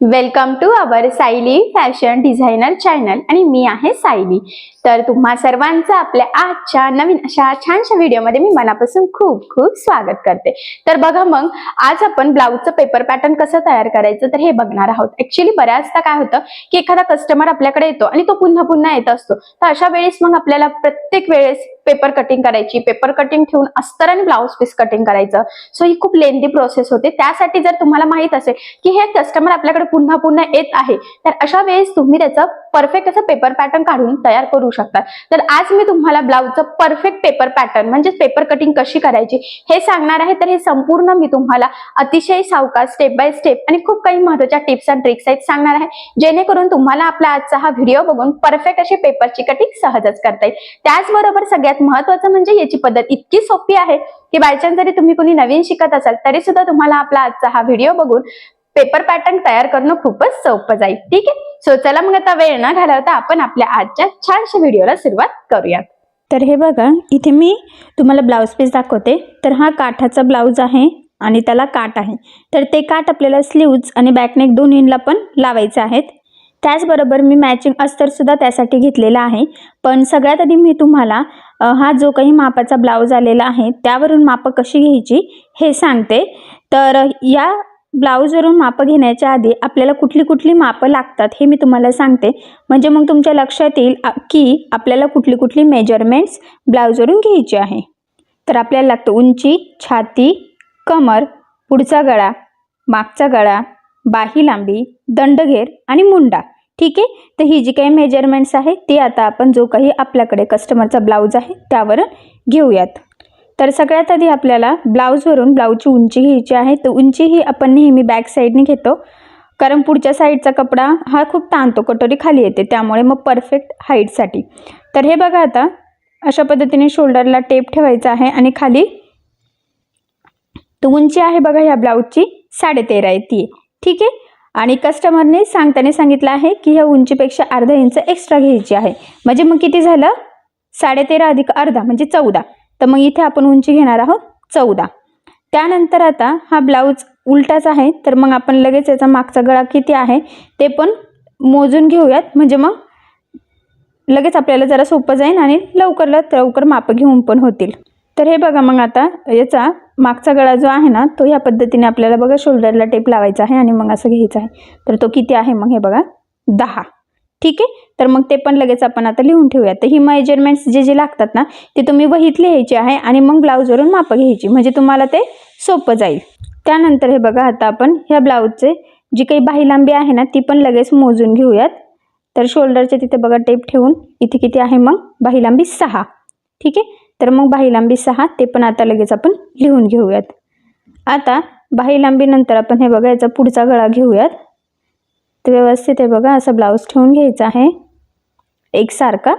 Welcome to our Sayali fashion designer channel आणि मी आहे सायली. तर तुम्हा सर्वांचं आपल्या आजच्या नवीन अशा छानशा व्हिडिओमध्ये मी मनापासून खूप खूप स्वागत करते. तर बघा मग आज आपण ब्लाऊजचं पेपर पॅटर्न कसं तयार करायचं तर हे बघणार आहोत. ऍक्च्युली बऱ्याचदा काय होतं की एखादा कस्टमर आपल्याकडे येतो आणि तो पुन्हा पुन्हा येत असतो. तर अशा वेळेस मग आपल्याला प्रत्येक वेळेस पेपर कटिंग करायची पेपर कटिंग ठेवून अस्तर आणि ब्लाऊज पीस कटिंग करायचं. सो ही खूप लेंदी प्रोसेस होते. त्यासाठी जर तुम्हाला माहीत असेल की हे कस्टमर आपल्याकडे पुन्हा पुन्हा येत आहे तर अशा वेळेस तुम्ही त्याचं परफेक्ट असं पेपर पॅटर्न काढून तयार करू शकतात. तर आज मी तुम्हाला ब्लाऊजचं परफेक्ट पेपर पॅटर्न म्हणजे पेपर कटिंग कशी करायची हे सांगणार आहे. तर हे संपूर्ण मी तुम्हाला अतिशय सावकाश स्टेप बाय स्टेप आणि खूप काही महत्त्वाच्या टिप्स अँड ट्रिक्स आहेत सांगणार आहे. जेणेकरून तुम्हाला आपला आजचा हा व्हिडिओ बघून परफेक्ट अशी पेपरची कटिंग सहजच करता येईल. त्याचबरोबर सगळ्यात महत्वाचं म्हणजे याची पद्धत इतकी सोपी आहे की बायचान्स जरी तुम्ही कोणी नवीन शिकत असाल तरी सुद्धा तुम्हाला आपला आजचा हा व्हिडिओ बघून पेपर पॅटर्न तयार करणं खूपच सोपं जाईल. ठीक आहे? सो चला मग आता वेळ न घालवता आपण आपल्या आजच्या छानशा व्हिडिओला सुरुवात करूयात. तर हे बघा इथे मी तुम्हाला ब्लाऊज पीस दाखवते. तर हा काठाचा ब्लाऊज आहे आणि त्याला काठ आहे. तर ते काठ आपल्याला स्लीव्ज आणि बॅकनेक दोन्हीला पण लावायचे आहेत. त्याचबरोबर मी मॅचिंग अस्तरसुद्धा त्यासाठी घेतलेला आहे. पण सगळ्यात आधी मी तुम्हाला हा जो काही मापाचा ब्लाऊज आलेला आहे त्यावरून मापं कशी घ्यायची हे सांगते. तर या ब्लाऊजवरून मापं घेण्याच्या आधी आपल्याला कुठली कुठली मापं लागतात हे मी तुम्हाला सांगते. म्हणजे मग तुमच्या लक्षात येईल की आपल्याला कुठली कुठली मेजरमेंट्स ब्लाऊजवरून घ्यायची आहे. तर आपल्याला लागतं उंची छाती कमर पुढचा गळा मागचा गळा बाही लांबी दंडघेर आणि मुंडा. ठीक आहे? तर ही जी काही मेजरमेंट्स आहे ती आता आपण जो काही आपल्याकडे कस्टमरचा ब्लाऊज आहे त्यावरून घेऊयात. तर सगळ्यात आधी आपल्याला ब्लाऊजवरून ब्लाऊजची उंची घ्यायची आहे. तर उंची ही आपण नेहमी बॅक साईडने घेतो. कारण पुढच्या साईडचा कपडा हा खूप ताणतो कटोरी खाली येते. त्यामुळे मग परफेक्ट हाईटसाठी तर हे बघा आता अशा पद्धतीने शोल्डरला टेप ठेवायचा आहे आणि खाली तर उंची आहे बघा ह्या ब्लाऊजची साडेतेरा आहे ती ठीक आहे? आणि कस्टमरने सांगताना सांगितलं आहे की ह्या उंचीपेक्षा अर्धा इंच एक्स्ट्रा घ्यायची आहे. म्हणजे मग किती झालं? साडेतेरा अधिक अर्धा म्हणजे चौदा. तर मग इथे आपण उंची घेणार आहोत चौदा. त्यानंतर आता हा ब्लाऊज उलटाच आहे तर मग आपण लगेच याचा मागचा गळा किती आहे ते पण मोजून घेऊयात. म्हणजे मग लगेच आपल्याला जरा सोपं जाईल आणि लवकरात लवकर मापं घेऊन पण होतील. तर हे बघा मग आता याचा मागचा गळा जो आहे ना तो ह्या पद्धतीने आपल्याला बघा शोल्डरला टेप लावायचा आहे आणि मग असं घ्यायचं आहे. तर तो किती आहे मग हे बघा दहा. ठीक आहे? तर मग ते पण लगेच आपण आता लिहून ठेवूया तर ही मेजरमेंट्स जे जे लागतात ना ते तुम्ही वहीत लिहायचे आहे आणि मग ब्लाऊजवरून मापं घ्यायची. म्हणजे तुम्हाला ते सोपं जाईल. त्यानंतर हे बघा आता आपण ह्या ब्लाऊजचे जी काही बाही लांबी आहे ना ती पण लगेच मोजून घेऊयात. तर शोल्डरच्या तिथे बघा टेप ठेवून इथे किती आहे मग? बाही लांबी सहा. ठीक आहे? तर मग बाही लांबी सहा ते पण आता लगेच आपण लिहून घेऊयात. आता बाही लांबीनंतर आपण हे बघा याचा पुढचा गळा घेऊयात. तर व्यवस्थित आहे बघा. असा ब्लाऊज ठेवून घ्यायचा आहे. एकसारखा.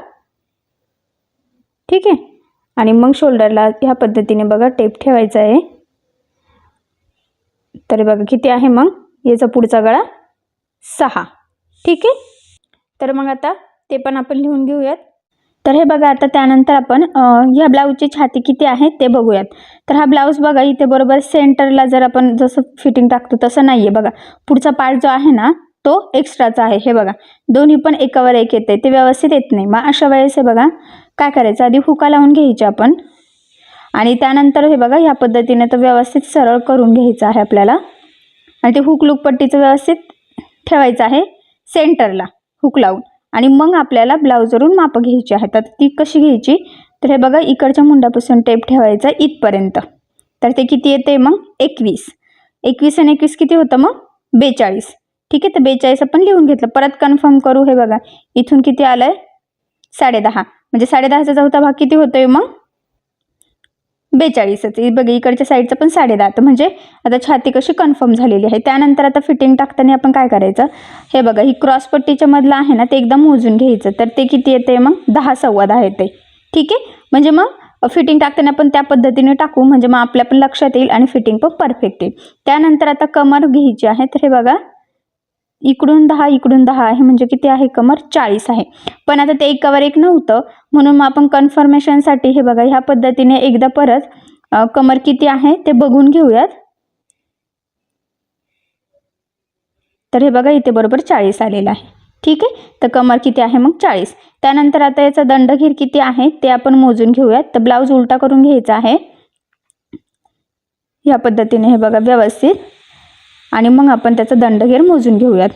ठीक आहे? आणि मग शोल्डरला ह्या पद्धतीने बघा टेप ठेवायचा आहे. तर बघा किती आहे मग? याचा पुढचा गळा सहा. ठीक आहे? तर मग आता ते पण आपण लिहून घेऊयात. तर हे बघा आता त्यानंतर आपण ह्या ब्लाऊजची छाती किती आहे ते बघूयात. तर हा ब्लाऊज बघा इथे बरोबर सेंटरला जर आपण जसं फिटिंग टाकतो तसं नाही आहे बघा. पुढचा पार्ट जो आहे ना तो एक्स्ट्राचा आहे. हे बघा दोन्ही पण एकावर एक येते ते व्यवस्थित येत नाही. मग अशा वेळेस हे बघा काय करायचं? आधी हुका लावून घ्यायची आपण. आणि त्यानंतर हे बघा ह्या पद्धतीने तर व्यवस्थित सरळ करून घ्यायचं आहे आपल्याला. आणि ते हुक लूक पट्टीचं व्यवस्थित ठेवायचं आहे सेंटरला हुक लावून. आणि मग आपल्याला ब्लाऊजवरून मापं घ्यायची आहेत तर ती कशी घ्यायची? तर हे बघा इकडच्या मुंडापासून टेप ठेवायचा इथपर्यंत. तर ते किती येते मग? एकवीस. एकवीस आणि एकवीस किती होतं मग? बेचाळीस. ठीक आहे तर बेचाळीस आपण लिहून घेतलं. परत कन्फर्म करू हे बघा. इथून किती आलं आहे साडेदहा. म्हणजे साडेदहाचा चौथा भाग किती होतोय मग? बेचाळीसच. बघा इकडच्या साईडचं पण साडेदहा. तर म्हणजे आता छाती कशी कन्फर्म झालेली आहे. त्यानंतर आता फिटिंग टाकताना आपण काय करायचं? हे बघा ही क्रॉसपट्टीच्या मधलं आहे ना ते एकदम मोजून घ्यायचं. तर ते किती येते मग? दहा सव्वा दहा येते ठीक आहे? म्हणजे मग फिटिंग टाकताना आपण त्या पद्धतीने टाकू. म्हणजे मग आपल्या पण लक्षात येईल आणि फिटिंग पण परफेक्ट येईल. त्यानंतर आता कमर घ्यायची आहे. तर हे बघा इकडून दहा इकडून दहा आहे म्हणजे किती आहे? कमर चाळीस आहे. पण आता ते एकावर एक नव्हतं. म्हणून मग आपण कन्फर्मेशनसाठी हे बघा ह्या पद्धतीने एकदा परत कमर किती आहे ते बघून घेऊयात. तर हे बघा इथे बरोबर चाळीस आलेलं आहे. ठीक आहे? तर कमर किती आहे? मग चाळीस. त्यानंतर आता याचा दंडघेर किती आहे? ते आपण मोजून घेऊयात. तर ब्लाऊज उलटा करून घ्यायचा आहे. या पद्धतीने हे बघा व्यवस्थित. आणि मग आपण त्याचा दंडघेर मोजून घेऊयात.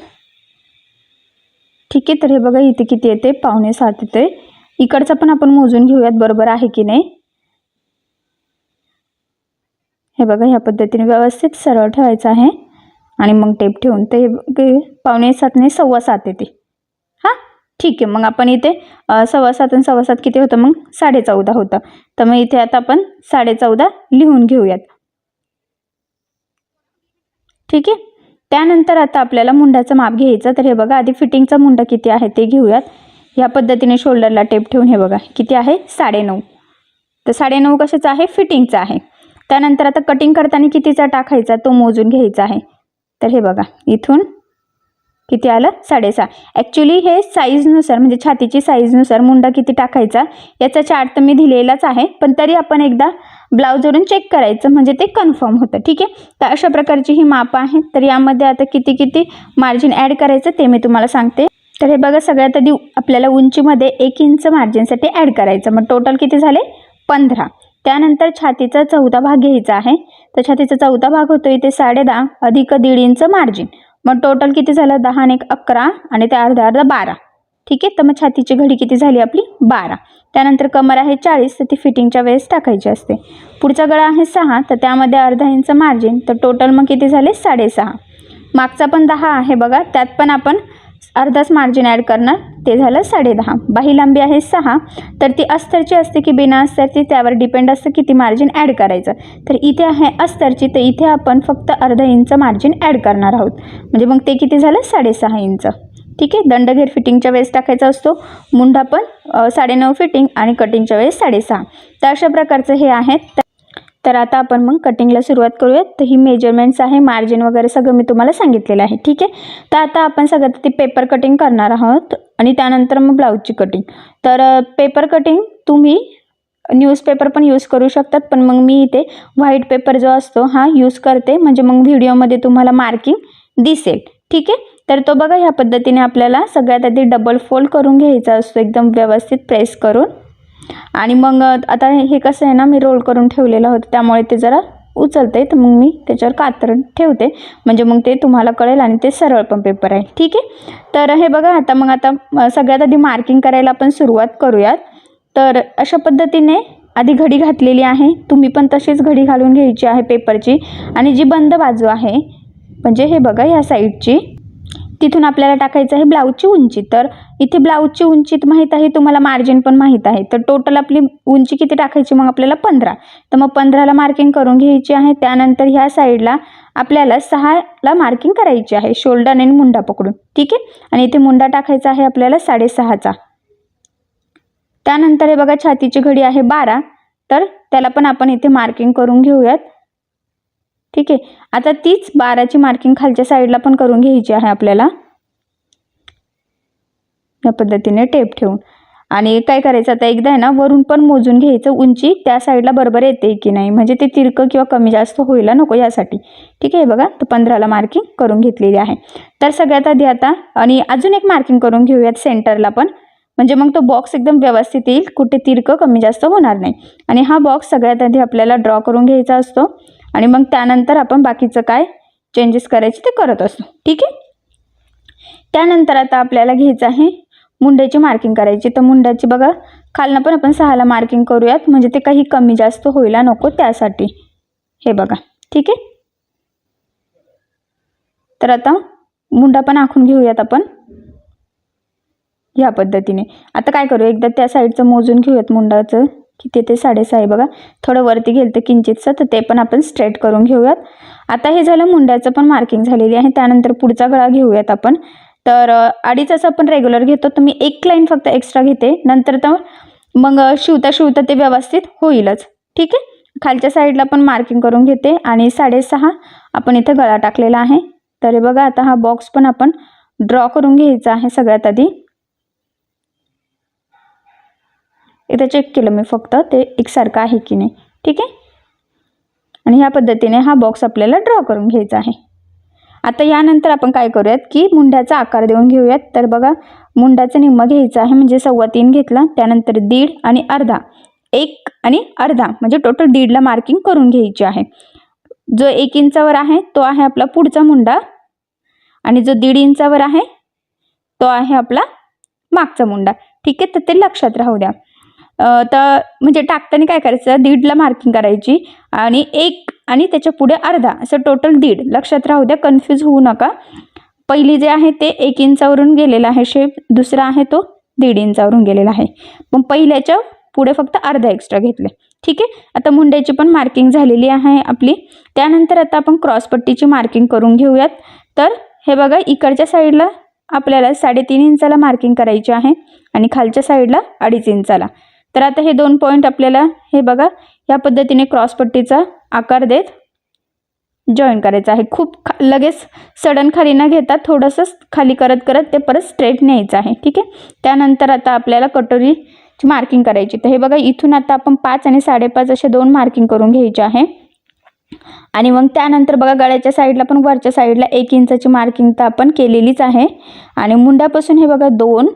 ठीक आहे तर हे बघा इथे किती येते? पावणे सात येते. इकडचं पण आपण मोजून घेऊयात बरोबर आहे की नाही? हे बघा ह्या पद्धतीने व्यवस्थित सरळ ठेवायचं आहे. आणि मग टेप ठेवून ते पाहुणे पावणे सातने सव्वा सात येते. हां? ठीक आहे मग आपण इथे सव्वा सात आणि सव्वा सात किती होतं मग? साडे चौदा होतं. तर मग इथे आता आपण साडे चौदा लिहून घेऊयात. ठीक आहे? त्यानंतर आता आपल्याला मुंडाचं माप घ्यायचं. तर हे बघा आधी फिटिंगचा मुंडा किती आहे ते घेऊयात. ह्या पद्धतीने शोल्डरला टेप ठेवून हे बघा किती आहे? साडेनऊ. तर साडेनऊ कशाचा आहे? फिटिंगचा आहे. त्यानंतर आता कटिंग करताना कितीचा टाकायचा? तो मोजून घ्यायचा आहे. तर हे बघा इथून किती आलं? साडेसहा. ॲक्च्युली हे साईजनुसार म्हणजे छातीची साईजनुसार मुंडा किती टाकायचा? याचा चार्ट तर मी दिलेलाच आहे. पण तरी आपण एकदा ब्लाऊजवरून चेक करायचं म्हणजे ते कन्फर्म होतं ठीक आहे? तर अशा प्रकारची ही मापं आहेत तर यामध्ये आता किती किती मार्जिन ॲड करायचं ते मी तुम्हाला सांगते. तर हे बघा सगळ्यात आधी आपल्याला उंचीमध्ये एक इंच मार्जिनसाठी ॲड करायचं. मग टोटल किती झाले? पंधरा. त्यानंतर छातीचा चौथा भाग घ्यायचा आहे. तर छातीचा चौथा भाग होतो इथे साडे दहा अधिक दीड इंच मार्जिन मग टोटल किती झालं? दहा आणि एक अकरा आणि ते अर्धा अर्धा बारा. ठीक आहे? तर मग छातीची घडी किती झाली आपली? बारा. त्यानंतर कमर आहे चाळीस तर ती फिटिंगच्या वेळेस टाकायची असते. पुढचा गळा आहे सहा तर त्यामध्ये अर्धा इंच मार्जिन तर टोटल मग किती झाले? साडेसहा. मागचा पण दहा आहे बघा त्यात पण आपण अर्धाच मार्जिन ॲड करणार ते झालं साडे दहा बाही लांबी आहे सहा तर ती अस्तरची असते की बिना अस्तरची त्यावर डिपेंड असतं किती मार्जिन ॲड करायचं. तर इथे आहे अस्तरची तर इथे आपण फक्त अर्धा इंच मार्जिन ॲड करणार आहोत. म्हणजे मग ते किती झालं? साडेसहा इंच. ठीक आहे? दंडघेर फिटिंगच्या वेळेस टाकायचा असतो. मुंडा पण साडेनऊ फिटिंग आणि कटिंगच्या वेळेस साडेसहा. तर अशा प्रकारचं हे आहेत. तर आता आपण मग कटिंगला सुरुवात करूयात. तर ही मेजरमेंट्स आहे. मार्जिन वगैरे सगळं मी तुम्हाला सांगितलेलं आहे. ठीक आहे? तर आता आपण सगळ्यात ती पेपर कटिंग करणार आहोत आणि त्यानंतर मग ब्लाऊजची कटिंग. तर पेपर कटिंग तुम्ही न्यूजपेपर पण यूज करू शकतात. पण मग मी इथे व्हाईट पेपर जो असतो हा यूज करते. म्हणजे मग व्हिडिओमध्ये तुम्हाला मार्किंग दिसेल. ठीक आहे? तर तो बघा ह्या पद्धतीने आपल्याला सगळ्यात आधी डबल फोल्ड करून घ्यायचा असतो. एकदम व्यवस्थित प्रेस करून. आणि मग आता हे कसं आहे ना मी रोल करून ठेवलेलं होतं. त्यामुळे ते जरा उचलते तर मग मी त्याच्यावर कातरण ठेवते. म्हणजे मग ते तुम्हाला कळेल आणि ते सरळ पण पेपर आहे. ठीक आहे? तर हे बघा आता मग आता सगळ्यात आधी मार्किंग करायला आपण सुरुवात करूयात. तर अशा पद्धतीने आधी घडी घातलेली आहे. तुम्ही पण तशीच घडी घालून घ्यायची आहे पेपरची आणि जी बंद बाजू आहे म्हणजे हे बघा ह्या साईडची तिथून आपल्याला टाकायचं आहे ब्लाऊजची उंची. तर इथे ब्लाऊजची उंची माहीत आहे तुम्हाला मार्जिन पण माहीत आहे. तर टोटल आपली उंची किती टाकायची? मग आपल्याला पंधरा. तर मग पंधराला मार्किंग करून घ्यायची आहे. त्यानंतर ह्या साईडला आपल्याला सहाला मार्किंग करायची आहे शोल्डर आणि मुंडा पकडून. ठीक आहे? आणि इथे मुंडा टाकायचा आहे आपल्याला साडेसहाचा. त्यानंतर हे बघा छातीची घडी आहे बारा. तर त्याला पण आपण इथे मार्किंग करून घेऊयात. ठीक आहे. आता तीच बाराची मार्किंग खालच्या साईडला पण करून घ्यायची आहे आपल्याला. या पद्धतीने टेप ठेवून. आणि काय करायचं आता एकदा आहे ना वरून पण मोजून घ्यायचं उंची त्या साईडला बरोबर येते की नाही? म्हणजे ते तिरकं किंवा कमी जास्त होईला नको यासाठी. ठीक आहे बघा तर पंधराला मार्किंग करून घेतलेली आहे. तर सगळ्यात आधी आता आणि अजून एक मार्किंग करून घेऊयात सेंटरला पण. म्हणजे मग तो बॉक्स एकदम व्यवस्थित येईल कुठे तिरकं कमी जास्त होणार नाही. आणि हा बॉक्स सगळ्यात आधी आपल्याला ड्रॉ करून घ्यायचा असतो. आणि मग त्यानंतर आपण बाकीचं काय चेंजेस करायचे ते करत असतो ठीक आहे? त्यानंतर आता आपल्याला घ्यायचं आहे मुंड्याची मार्किंग करायची. तर मुंड्याची बघा खालनं पण आपण सहाला मार्किंग करूयात. म्हणजे ते काही कमी जास्त होईला नको त्यासाठी. हे बघा. ठीक आहे? तर आता मुंडा पण आखून घेऊयात आपण. ह्या पद्धतीने. आता काय करू एकदा त्या साईडचं मोजून घेऊयात मुंडाचं. किती ते साडेसहा आहे बघा. थोडं वरती गेलं तर किंचितचं तर ते पण आपण स्ट्रेट करून घेऊयात. आता हे झालं मुंड्याचं पण मार्किंग झालेली आहे. त्यानंतर पुढचा गळा घेऊयात आपण. तर अडीच असं आपण रेग्युलर घेतो तर मी एक लाईन फक्त एक्स्ट्रा घेते. नंतर तर मग शिवता शिवता ते व्यवस्थित होईलच. ठीक आहे? खालच्या साईडला पण मार्किंग करून घेते आणि साडेसहा आपण इथं गळा टाकलेला आहे. तर बघा आता हा बॉक्स पण आपण ड्रॉ करून घ्यायचा आहे सगळ्यात आधी. एकदा चेक केलं मी फक्त ते एकसारखं आहे की नाही. ठीक आहे? आणि ह्या पद्धतीने हा बॉक्स आपल्याला ड्रॉ करून घ्यायचा आहे. आता यानंतर आपण काय करूयात की मुंड्याचा आकार देऊन घेऊयात. तर बघा मुंड्याचं निम्मा घ्यायचं आहे म्हणजे सव्वा तीन घेतला त्यानंतर दीड आणि अर्धा. एक आणि अर्धा म्हणजे टोटल दीडला मार्किंग करून घ्यायची आहे. जो एक इंचावर आहे तो आहे आपला पुढचा मुंडा. आणि जो दीड इंचावर आहे तो आहे आपला मागचा मुंडा. ठीक आहे? तर ते लक्षात राहू द्या. तर म्हणजे टाकताना काय करायचं? दीडला मार्किंग करायची आणि एक आणि त्याच्या पुढे अर्धा. असं टोटल दीड. लक्षात राहू द्या कन्फ्यूज होऊ नका. पहिली जे आहे ते एक इंचावरून गेलेला आहे शेप दुसरा आहे तो दीड इंचावरून गेलेला आहे. मग पहिल्याच्या पुढे फक्त अर्धा एक्स्ट्रा घेतले. ठीक आहे? आता मुंड्याची पण मार्किंग झालेली आहे आपली. त्यानंतर आता आपण क्रॉसपट्टीची मार्किंग करून घेऊयात. तर हे बघा इकडच्या साईडला आपल्याला साडेतीन इंचाला मार्किंग करायची आहे आणि खालच्या साईडला अडीच इंचाला. तर आता हे दोन पॉईंट आपल्याला हे बघा या पद्धतीने क्रॉसपट्टीचा आकार देत जॉईन करायचं आहे. खूप खा लगेच सडन खाली न घेता थोडंसं खाली करत करत ते परत स्ट्रेट न्यायचं आहे. ठीक आहे? त्यानंतर आता आपल्याला कटोरीची मार्किंग करायची. तर हे बघा इथून आता आपण पाच आणि साडेपाच असे दोन मार्किंग करून घ्यायचे आहे. आणि मग त्यानंतर बघा गळ्याच्या साईडला पण वरच्या साईडला एक इंचाची मार्किंग तर आपण केलेलीच आहे. आणि मुंड्यापासून हे बघा दोन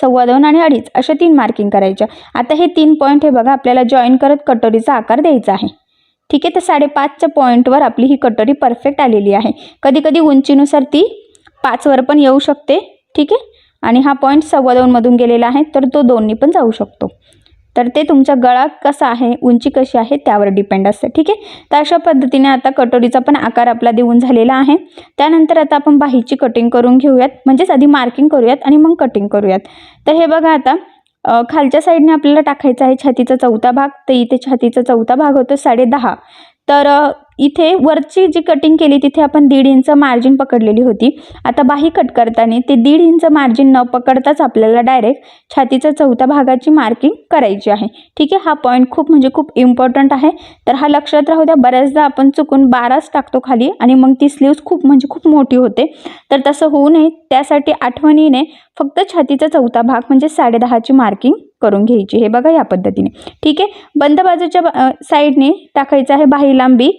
सव्वा दोन आणि अडीच अशा तीन मार्किंग करायच्या. आता हे तीन पॉईंट हे बघा आपल्याला जॉईन करत कटोरीचा आकार द्यायचा आहे. ठीक आहे तर साडेपाचच्या पॉईंटवर आपली ही कटोरी परफेक्ट आलेली आहे. कधी कधी उंचीनुसार ती पाचवर पण येऊ शकते. ठीक आहे? आणि हा पॉईंट सव्वा दोनमधून गेलेला आहे तर तो दोन्ही पण जाऊ शकतो. तर ते तुमचा गळा कसा आहे उंची कशी आहे त्यावर डिपेंड असतं ठीक आहे? तर अशा पद्धतीने आता कटोरीचा पण आकार आपला देऊन झालेला आहे. त्यानंतर आता आपण बाहीची कटिंग करून घेऊयात म्हणजेच आधी मार्किंग करूयात आणि मग कटिंग करूयात. तर हे बघा आता खालच्या साईडने आपल्याला टाकायचा आहे छातीचा चौथा भाग तर इथे छातीचा चौथा भाग होतो साडेदहा तर इथे वरची जी कटिंग केली तिथे आपण दीड इंच मार्जिन पकडलेली होती. आता बाही कट करताना ते दीड इंच मार्जिन न पकडताच आपल्याला डायरेक्ट छातीचा चौथा भागाची मार्किंग करायची आहे. ठीक आहे? हा पॉईंट खूप म्हणजे खूप इम्पॉर्टंट आहे. तर हा लक्षात राहू द्या बऱ्याचदा आपण चुकून बाराच टाकतो खाली आणि मग ती स्लीव्स खूप म्हणजे खूप मोठी होते. तर तसं होऊ नये. त्यासाठी आठवणीने फक्त छातीचा चौथा भाग म्हणजे साडेदहाची मार्किंग करून घ्यायची. हे बघा या पद्धतीने. ठीक आहे? बंद बाजूच्या साईडने टाकायचं आहे बाही लांबी.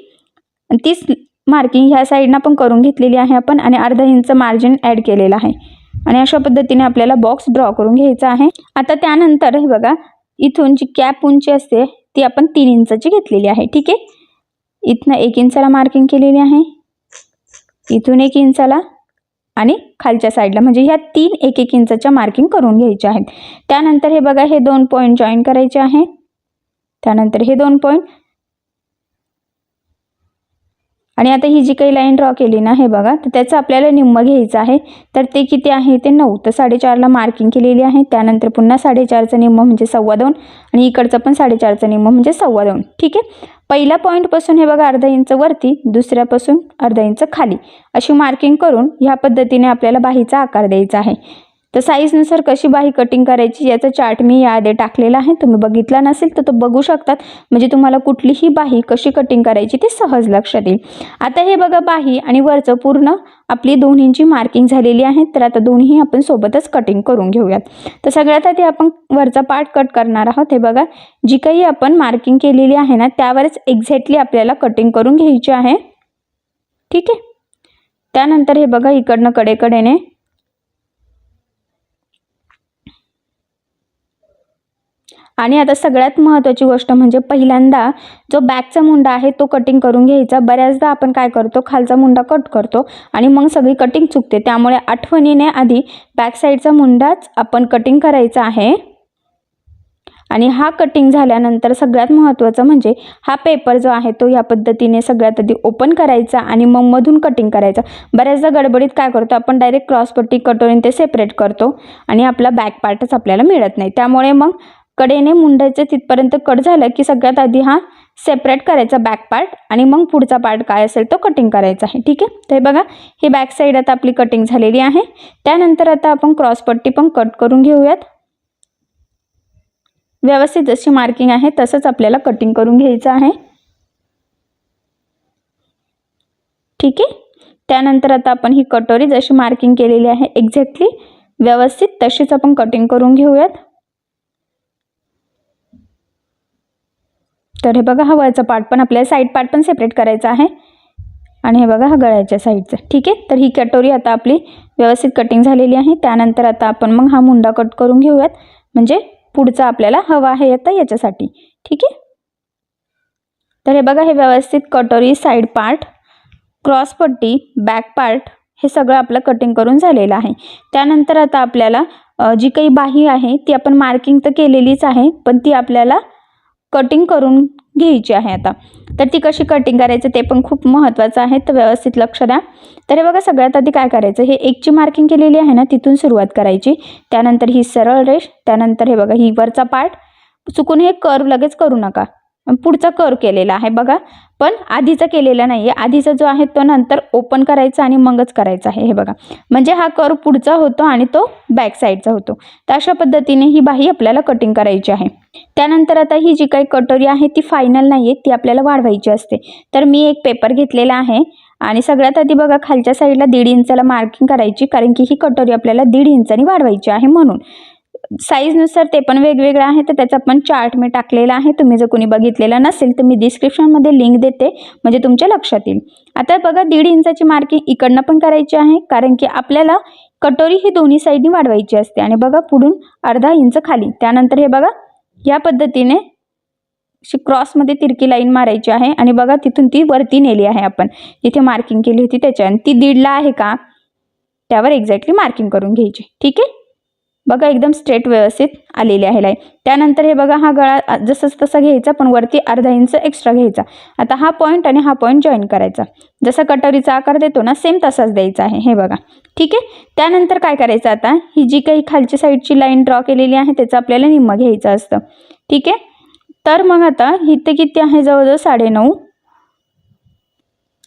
तीच मार्किंग ह्या साईडनं पण करून घेतलेली आहे आपण आणि अर्धा इंच मार्जिन ॲड केलेलं आहे. आणि अशा पद्धतीने आपल्याला बॉक्स ड्रॉ करून घ्यायचा आहे. आता त्यानंतर हे बघा इथून जी कॅप उंची असते ती आपण तीन इंचाची घेतलेली आहे. ठीक आहे? इथनं एक इंचाला मार्किंग केलेली आहे. इथून एक इंचाला आणि खालच्या साईडला म्हणजे ह्या तीन एक एक इंचाच्या मार्किंग करून घ्यायच्या आहेत. त्यानंतर हे बघा हे दोन पॉईंट जॉईन करायचे आहे. त्यानंतर हे दोन पॉईंट आणि आता ही जी काही लाईन ड्रॉ केली ना हे बघा तर त्याचं आपल्याला निम्म घ्यायचं आहे. तर ते किती आहे? ते नऊ. तर साडेचारला मार्किंग केलेली आहे. त्यानंतर पुन्हा साडेचारचं निम्म म्हणजे सव्वा दोन. आणि इकडचं पण साडेचारचं निम्म म्हणजे सव्वा दोन. ठीक आहे? पहिल्या पॉईंटपासून हे बघा अर्धा इंच वरती दुसऱ्यापासून अर्धा इंच खाली. अशी मार्किंग करून ह्या पद्धतीने आपल्याला बाहीचा आकार द्यायचा आहे. तर साईजनुसार कशी बाही कटिंग करायची याचा चार्ट मी याआधी टाकलेला आहे. तुम्ही बघितला नसेल तर तो बघू शकतात. म्हणजे तुम्हाला कुठलीही बाही कशी कटिंग करायची ते सहज लक्षात येईल. आता हे बघा बाही आणि वरचं पूर्ण आपली दोन्हींची मार्किंग झालेली आहे. तर आता दोन्ही आपण सोबतच कटिंग करून घेऊयात. तर सगळ्यात आधी आपण वरचा पार्ट कट करणार आहोत. हे बघा जी काही आपण मार्किंग केलेली आहे ना त्यावरच एक्झॅक्टली आपल्याला कटिंग करून घ्यायची आहे. ठीक आहे? त्यानंतर हे बघा इकडनं कडेकडेने आणि आता सगळ्यात महत्त्वाची गोष्ट म्हणजे पहिल्यांदा जो बॅकचा मुंडा आहे तो कटिंग करून घ्यायचा. बऱ्याचदा आपण काय करतो खालचा मुंडा कट करतो आणि मग सगळी कटिंग चुकते. त्यामुळे आठवणीने आधी बॅक साईडचा मुंडाच आपण कटिंग करायचा आहे. आणि हा कटिंग झाल्यानंतर सगळ्यात महत्त्वाचं म्हणजे हा पेपर जो आहे तो या पद्धतीने सगळ्यात आधी ओपन करायचा आणि मग मधून कटिंग करायचा. बऱ्याचदा गडबडीत काय करतो आपण डायरेक्ट क्रॉसपट्टी कटोरीन ते सेपरेट करतो आणि आपला बॅक पार्टच आपल्याला मिळत नाही. त्यामुळे मग कडेने मुंडायचं तिथपर्यंत कट झालं की सगळ्यात आधी हा सेपरेट करायचा बॅक पार्ट आणि मग पुढचा पार्ट काय असेल तो कटिंग करायचा आहे. ठीक आहे? तर हे बघा ही बॅक साईड आता आपली कटिंग झालेली आहे. त्यानंतर आता आपण क्रॉसपट्टी पण कट करून घेऊयात. व्यवस्थित जशी मार्किंग आहे तसंच आपल्याला कटिंग करून घ्यायचं आहे. ठीक आहे? त्यानंतर आता आपण ही कटोरी जशी मार्किंग केलेली आहे एक्झॅक्टली व्यवस्थित तशीच आपण कटिंग करून घेऊयात. तर हे बघा हा वरचा पार्ट पण आपल्याला साईड पार्ट पण सेपरेट करायचा आहे. आणि हे बघा हा गळ्याच्या साईडचं ठीक आहे? तर ही कटोरी आता आपली व्यवस्थित कटिंग झालेली आहे. त्यानंतर आता आपण मग हा मुंडा कट करून घेऊयात. म्हणजे पुढचा आपल्याला हवा आहे आता याच्यासाठी. ठीक आहे? तर हे बघा हे व्यवस्थित कटोरी साईड पार्ट क्रॉस पट्टी बॅक पार्ट हे सगळं आपलं कटिंग करून झालेलं आहे. त्यानंतर आता आपल्याला जी काही बाही आहे ती आपण मार्किंग तर केलेलीच आहे पण ती आपल्याला कटिंग करून घ्यायची आहे आता. तर ती कशी कटिंग करायचं ते पण खूप महत्त्वाचं आहे. तर व्यवस्थित लक्ष द्या. तर हे बघा सगळ्यात आधी काय करायचं? हे एकची मार्किंग केलेली आहे ना तिथून सुरुवात करायची. त्यानंतर ही सरळ रेष त्यानंतर हे बघा ही वरचा पार्ट चुकून हे कर्व लगेच करू नका. पुढचा कर केलेला आहे बघा. पण आधीचा केलेला नाही आहे आधीचा जो आहे तो नंतर ओपन करायचा आणि मगच करायचा आहे. हे बघा. म्हणजे हा कर पुढचा होतो आणि तो बॅक साईडचा होतो. तर अशा पद्धतीने ही बाही आपल्याला कटिंग करायची आहे. त्यानंतर आता ही जी काही कटोरी आहे ती फायनल नाही आहे ती आपल्याला वाढवायची असते. तर मी एक पेपर घेतलेला आहे. आणि सगळ्यात आधी बघा खालच्या साईडला दीड इंचाला मार्किंग करायची. कारण की ही कटोरी आपल्याला दीड इंचानी वाढवायची आहे म्हणून. साईजनुसार ते पण वेगवेगळं आहे तर त्याचा पण चार्ट मी टाकलेला आहे. तुम्ही जर कोणी बघितलेला नसेल तर मी डिस्क्रिप्शनमध्ये लिंक देते म्हणजे तुमच्या लक्षात येईल. आता बघा दीड इंचाची मार्किंग इकडनं पण करायची आहे कारण की आपल्याला कटोरी ही दोन्ही साईडनी वाढवायची असते. आणि बघा पुढून अर्धा इंच खाली. त्यानंतर हे बघा या पद्धतीने अशी क्रॉसमध्ये तिरकी लाईन मारायची आहे. आणि बघा तिथून ती वरती नेली आहे आपण. जिथे मार्किंग केली होती त्याच्या आणि ती दीडला आहे का? त्यावर एक्झॅक्टली मार्किंग करून घ्यायची. ठीक आहे? बघा एकदम स्ट्रेट व्यवस्थित आलेली आहे लाईन त्यानंतर हे बघा हा गळा जसंच तसा घ्यायचा पण वरती अर्धा इंच एक्स्ट्रा घ्यायचा. आता हा पॉईंट आणि हा पॉईंट जॉईन करायचा. जसा कटोरीचा आकार देतो ना सेम तसाच द्यायचा आहे. हे बघा. ठीक आहे? त्यानंतर काय करायचं आता? ही जी काही खालची साईडची लाईन ड्रॉ केलेली आहे त्याचं आपल्याला निम्म घ्यायचं असतं. ठीक आहे? तर मग आता इथे किती आहे? जवळजवळ साडेनऊ.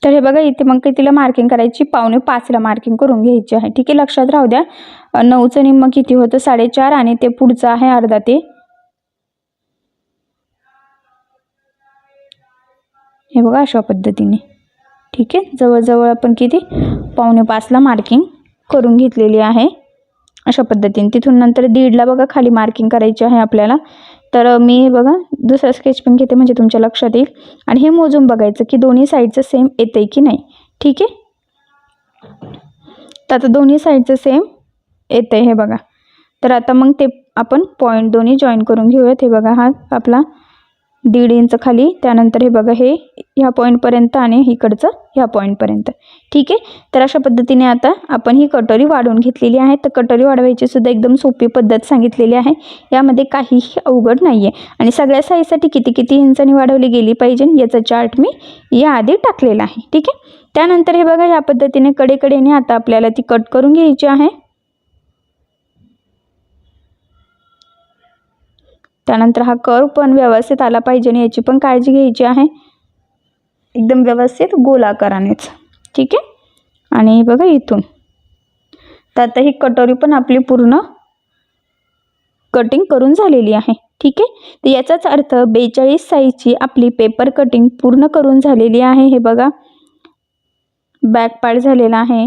तर हे बघा इथे मग तिला मार्किंग करायची पावणे पाचला मार्किंग करून घ्यायची आहे. ठीक आहे लक्षात राहू द्या. नऊचं निम्म किती होतं? साडेचार आणि ते पुढचं आहे अर्धा ते. हे बघा अशा पद्धतीने. ठीक आहे जवळजवळ आपण किती? पावणे पाचला मार्किंग करून घेतलेली आहे. अशा पद्धतीने. तिथून नंतर दीडला बघा खाली मार्किंग करायची आहे आपल्याला. तर मी बघा दुसरा स्केच पण घेते म्हणजे तुमच्या लक्षात येईल. आणि हे मोजून बघायचं की दोन्ही साईडचं सेम येतं आहे की नाही. ठीक आहे? तर आता दोन्ही साईडचं सेम येतं आहे हे बघा. तर आता मग ते आपण पॉईंट दोन्ही जॉईन करून घेऊयात. हे बघा हा आपला दीड इंच खाली. त्यानंतर हे बघा हे ह्या पॉईंटपर्यंत आणि इकडचं ह्या पॉईंटपर्यंत ठीक आहे? तर अशा पद्धतीने आता आपण ही कटोरी वाढवून घेतलेली आहे. तर कटोरी वाढवायची सुद्धा एकदम सोपी पद्धत सांगितलेली आहे. यामध्ये काहीही अवघड नाही आहे आणि सगळ्या साईजसाठी किती किती इंचांनी वाढवली गेली पाहिजे याचा चार्ट मी याआधी टाकलेला आहे. ठीक आहे? त्यानंतर हे बघा या पद्धतीने कडेकडेने आता आपल्याला ती कट करून घ्यायची आहे. त्यानंतर हा कर्व पण व्यवस्थित आला पाहिजे आणि याची पण काळजी घ्यायची आहे. एकदम व्यवस्थित गोलाकारानेच. ठीक आहे? आणि बघा इथून. त्यात आता ही कटोरी पण आपली पूर्ण कटिंग करून झालेली आहे. ठीक आहे? तर याचाच अर्थ बेचाळीस साईजची आपली पेपर कटिंग पूर्ण करून झालेली आहे. हे बघा. बॅक पार्ट झालेला आहे.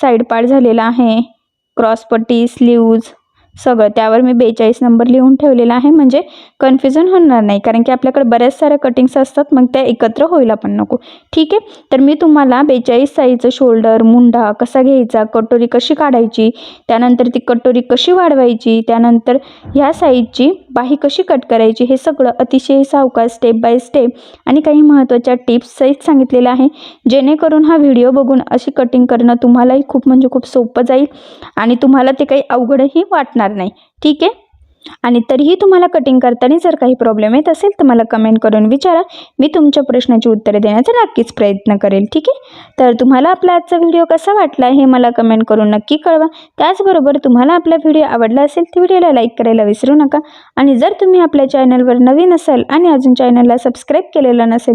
साईड पार्ट झालेला आहे. क्रॉसपट्टी स्लीव्ज सगळं. त्यावर मी बेचाळीस नंबर लिहून ठेवलेला आहे. म्हणजे कन्फ्युजन होणार नाही. कारण की आपल्याकडे बऱ्याच साऱ्या कटिंग्स असतात. मग त्या एकत्र होईला पण नको. ठीक आहे? तर मी तुम्हाला बेचाळीस साईजचं शोल्डर मुंडा कसा घ्यायचा कटोरी कशी काढायची त्यानंतर ती कटोरी कशी वाढवायची त्यानंतर ह्या साईजची बाही कशी कट करायची हे सगळं अतिशय सावकाश स्टेप बाय स्टेप आणि काही महत्त्वाच्या टिप्स सहित सांगितलेलं आहे. जेणेकरून हा व्हिडिओ बघून अशी कटिंग करणं तुम्हालाही खूप म्हणजे खूप सोपं जाईल आणि तुम्हाला ते काही अवघडही वाटणार नाही. ठीक आहे? आणि तरीही तुम्हाला कटिंग करताना जर काही प्रॉब्लेम येत असेल तर मला कमेंट करून विचारा. मी तुमच्या प्रश्नाची उत्तरे देण्याचा नक्कीच प्रयत्न करेल. ठीक आहे? तर तुम्हाला आपला आजचा व्हिडिओ कसा वाटला हे मला कमेंट करून नक्की कळवा. त्याचबरोबर तुम्हाला आपला व्हिडिओ आवडला असेल तर व्हिडिओला लाईक करायला विसरू नका. आणि जर तुम्ही आपल्या चॅनलवर नवीन असाल आणि अजून चॅनलला सबस्क्राईब केलेलं नसेल